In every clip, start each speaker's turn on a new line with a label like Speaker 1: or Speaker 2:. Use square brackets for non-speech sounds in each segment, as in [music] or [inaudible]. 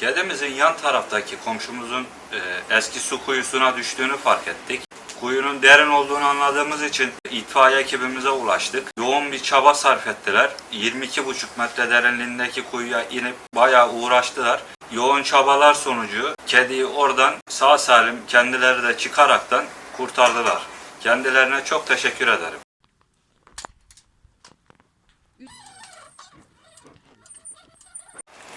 Speaker 1: Kedimizin yan taraftaki komşumuzun e, eski su kuyusuna düştüğünü fark ettik. Kuyunun derin olduğunu anladığımız için itfaiye ekibimize ulaştık. Yoğun bir çaba sarf ettiler. 22,5 metre derinliğindeki kuyuya inip bayağı uğraştılar. Yoğun çabalar sonucu kediyi oradan sağ salim kendileri de çıkaraktan kurtardılar. Kendilerine çok teşekkür ederim.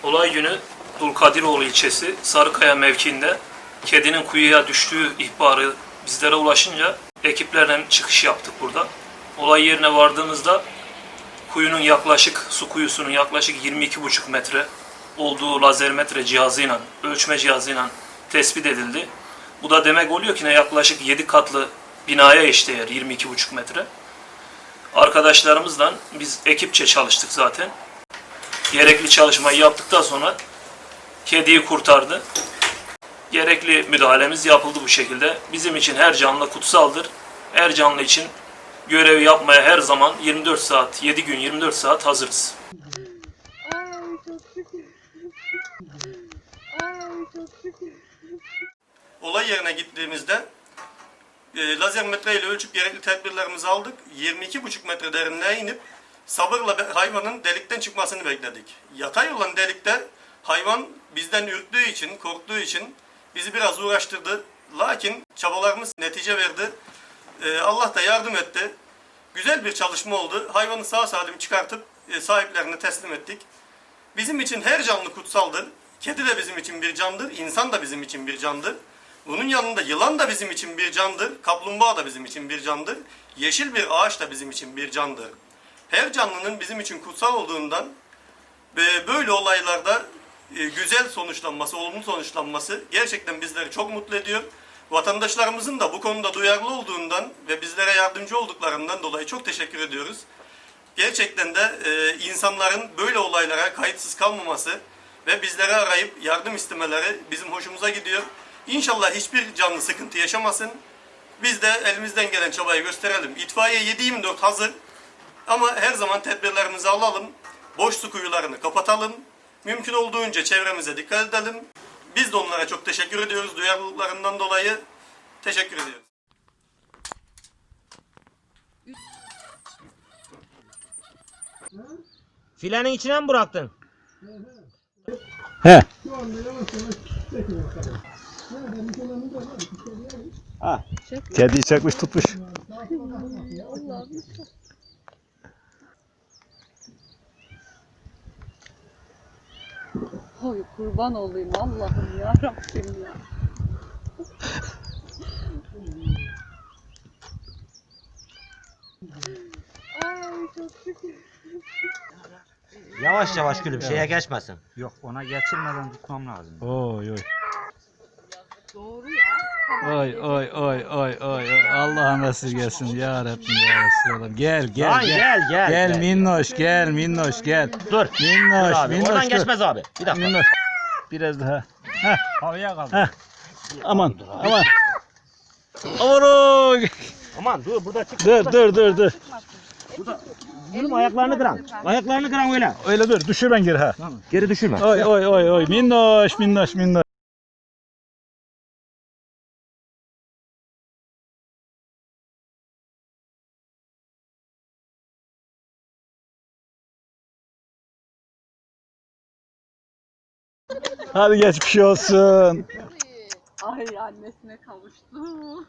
Speaker 2: Olay günü Dulkadiroğlu ilçesi Sarıkaya mevkiinde kedinin kuyuya düştüğü ihbarı bizlere ulaşınca ekiplerle çıkış yaptık burada. Olay yerine vardığımızda kuyunun yaklaşık, su kuyusunun yaklaşık 22,5 metre olduğu lazermetre cihazıyla, ölçme cihazıyla tespit edildi. Bu da demek oluyor ki ne yaklaşık 7 katlı binaya eşdeğer 22,5 metre. Arkadaşlarımızla biz ekipçe çalıştık zaten gerekli çalışmayı yaptıktan sonra kediyi kurtardı. Gerekli müdahalemiz yapıldı bu şekilde. Bizim için her canlı kutsaldır. Her canlı için görev yapmaya her zaman 24 saat, 7 gün 24 saat hazırız.
Speaker 3: Olay yerine gittiğimizde e, lazer metre ile ölçüp gerekli tedbirlerimizi aldık. 22,5 metre derinliğe inip sabırla hayvanın delikten çıkmasını bekledik. Yatay olan delikte hayvan bizden ürktüğü için, korktuğu için bizi biraz uğraştırdı. Lakin çabalarımız netice verdi. E, Allah da yardım etti. Güzel bir çalışma oldu. Hayvanı sağ salim çıkartıp e, sahiplerine teslim ettik. Bizim için her canlı kutsaldır. Kedi de bizim için bir candır, insan da bizim için bir candır. Bunun yanında yılan da bizim için bir candır, kaplumbağa da bizim için bir candır, yeşil bir ağaç da bizim için bir candır. Her canlının bizim için kutsal olduğundan ve böyle olaylarda e, güzel sonuçlanması, olumlu sonuçlanması gerçekten bizleri çok mutlu ediyor. Vatandaşlarımızın da bu konuda duyarlı olduğundan ve bizlere yardımcı olduklarından dolayı çok teşekkür ediyoruz gerçekten de e, insanların böyle olaylara kayıtsız kalmaması ve bizleri arayıp yardım istemeleri bizim hoşumuza gidiyor. İnşallah hiçbir canlı sıkıntı yaşamasın. Biz de elimizden gelen çabayı gösterelim. İtfaiye 7-24 hazır ama her zaman tedbirlerimizi alalım. Boş su kuyularını kapatalım. Mümkün olduğunca çevremize dikkat edelim. Biz de onlara çok teşekkür ediyoruz duyarlılıklarından dolayı. Teşekkür ediyoruz.
Speaker 4: Filenin içine mi bıraktın?
Speaker 5: He. Kediyi çekmiş tutmuş.
Speaker 6: Oy kurban olayım Allah'ım ya Rabbim ya. Ay çok şükür.
Speaker 4: Yavaş yavaş gülüm şeye geçmesin.
Speaker 1: Yok ona geçirmeden tutmam lazım.
Speaker 5: Oy oy. Oy oy oy oy oy. Allah'ın esirgesin ya Rabbim ya Resulallah. Gel gel
Speaker 4: Lan
Speaker 5: gel.
Speaker 4: gel gel.
Speaker 5: Gel minnoş gel minnoş gel.
Speaker 4: Dur.
Speaker 5: Minnoş
Speaker 4: Dur abi.
Speaker 5: minnoş.
Speaker 4: Oradan
Speaker 5: dur.
Speaker 4: geçmez abi. Bir dakika.
Speaker 5: Minnoş. Biraz daha. Heh.
Speaker 1: Havaya kaldı.
Speaker 5: Heh. Aman aman. Aman oy.
Speaker 4: Aman dur burada çık.
Speaker 5: Dur dur dur dur.
Speaker 4: Gülüm ayaklarını kıran. Ayaklarını kıran öyle.
Speaker 5: Öyle dur düşür ben geri ha.
Speaker 4: Geri düşürme.
Speaker 5: Oy oy oy oy minnoş minnoş minnoş. Hadi geçmiş olsun.
Speaker 6: Ay annesine kavuştu. [laughs]